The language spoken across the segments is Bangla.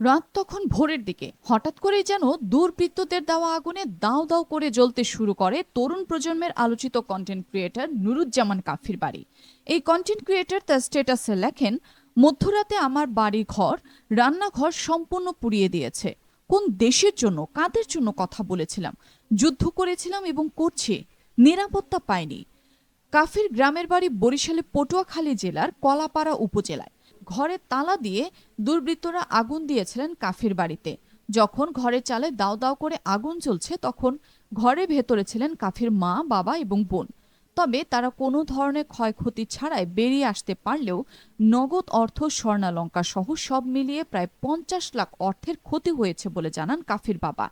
রাত তখন ভোরের দিকে। হঠাৎ করেই যেন দুর্বৃত্তদের দেওয়া আগুনে দাও দাও করে জ্বলতে শুরু করে তরুণ প্রজন্মের আলোচিত কন্টেন্ট ক্রিয়েটর নুরুজ্জামান কাফির বাড়ি। এই কন্টেন্ট ক্রিয়েটর তার স্ট্যাটাসে লেখেন, মধ্যরাতে আমার বাড়ি ঘর, রান্নাঘর সম্পূর্ণ পুড়িয়ে দিয়েছে। কোন দেশের জন্য, কাদের জন্য কথা বলেছিলাম? যুদ্ধ করেছিলাম এবং করছি, নিরাপত্তা পাইনি। কাফির গ্রামের বাড়ি বরিশালে পটুয়াখালী জেলার কলাপাড়া উপজেলায়। ঘরে তালা দিয়ে দুর্বৃত্তরা আগুন দিয়েছিলেন কাফির বাড়িতে। যখন ঘরের চালে দাও দাও করে আগুন জ্বলছে, তখন ঘরের ভেতরে ছিলেন কাফির মা, বাবা এবং বোন। তবে তারা কোনো ধরনের ক্ষয়ক্ষতি ছাড়াই বেরিয়ে আসতে পারলেও নগদ অর্থ স্বর্ণালঙ্কা সহ সব মিলিয়ে প্রায় পঞ্চাশ লাখ অর্থের ক্ষতি হয়েছে বলে জানান কাফির বাবা।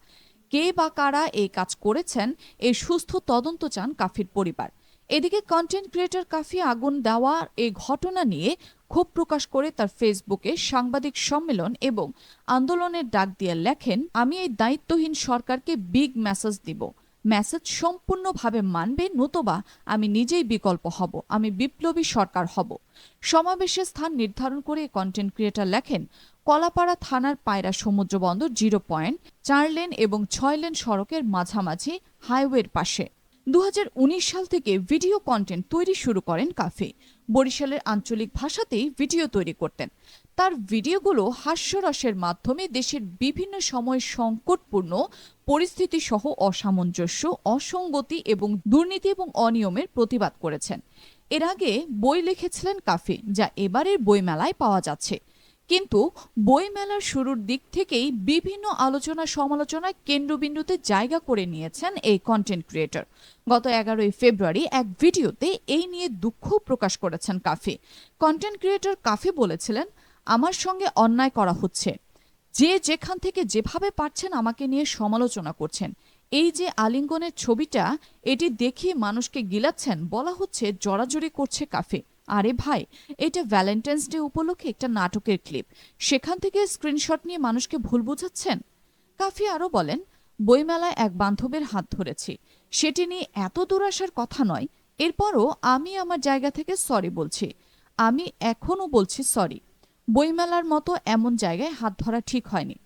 কে বা কারা এই কাজ করেছেন এই সুস্থ তদন্ত চান কাফির পরিবার। এদিকে কন্টেন্ট ক্রিয়েটর কাফি আগুন দেওয়ার এই ঘটনা নিয়ে ক্ষোভ প্রকাশ করে তার ফেসবুকে সাংবাদিক সম্মেলন এবং আন্দোলনের ডাক দিয়ে লেখেন, আমি এই দায়িত্বহীন সরকারকে বিগ মেসেজ দিব। মেসেজ সম্পূর্ণভাবে মানবে নতুবা আমি নিজেই বিকল্প হব, আমি বিপ্লবী সরকার হব। সমাবেশের স্থান নির্ধারণ করে কন্টেন্ট ক্রিয়েটর লেখেন, কলাপাড়া থানার পায়রা সমুদ্র বন্দর জিরো পয়েন্ট চার লেন এবং ছয় লেন সড়কের মাঝামাঝি হাইওয়ের পাশে। দু হাজার উনিশ সাল থেকে ভিডিও কন্টেন্ট তৈরি শুরু করেন কাফি। বরিশালের আঞ্চলিক ভাষাতেই ভিডিও তৈরি করতেন। তার ভিডিওগুলো হাস্যরসের মাধ্যমে দেশের বিভিন্ন সময় সংকটপূর্ণ পরিস্থিতি সহ অসামঞ্জস্য, অসঙ্গতি এবং দুর্নীতি এবং অনিয়মের প্রতিবাদ করেছেন। এর আগে বই লিখেছিলেন কাফি, যা এবারের বইমেলায় পাওয়া যাচ্ছে। কিন্তু বইমেলার শুরুর দিক থেকেই বিভিন্ন আলোচনা সমালোচনায় কেন্দ্রবিন্দুতে জায়গা করে নিয়েছেন এই কন্টেন্ট ক্রিয়েটর গত এগারোই ফেব্রুয়ারি এক ভিডিওতে এই নিয়ে দুঃখ প্রকাশ করেছেন কাফি। কন্টেন্ট ক্রিয়েটর কাফি বলেছিলেন, আমার সঙ্গে অন্যায় করা হচ্ছে। যে যেখান থেকে যেভাবে পারছেন আমাকে নিয়ে সমালোচনা করছেন। এই যে আলিঙ্গনের ছবিটা, এটি দেখিয়ে মানুষকে গিলাচ্ছেন বলা হচ্ছে জড়াজড়ি করছে কাফে। আরে ভাই, এটা ভ্যালেন্টাইন্স ডে উপলক্ষে একটা নাটকের ক্লিপ সেখান থেকে স্ক্রিনশট নিয়ে মানুষকে ভুল বোঝাচ্ছেন? কাফি আরও বলেন, বইমেলায় এক বান্ধবের হাত ধরেছি। সেটি নিয়ে এত দূর আসার কথা নয়। এরপরও আমি আমার জায়গা থেকে সরি বলছি। আমি এখনও বলছি সরি বইমেলার মতো এমন জায়গায় হাত ধরা ঠিক হয়নি।